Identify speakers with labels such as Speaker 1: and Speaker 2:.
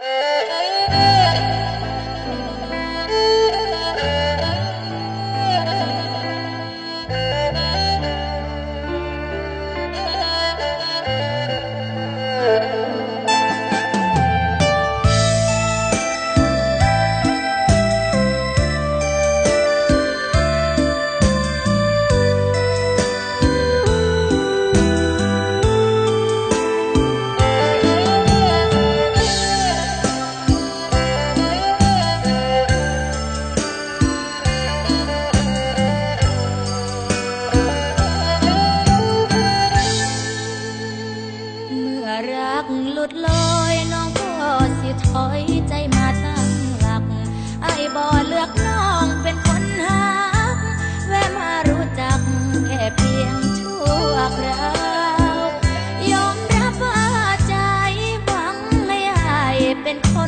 Speaker 1: Música ดลอยน้องก็สิถอยใจมาตั้งหลัก ไอ้บ่เลือกน้องเป็นคนหาแวะมารู้จักแค่เพียงชั่วคราวเป็นคน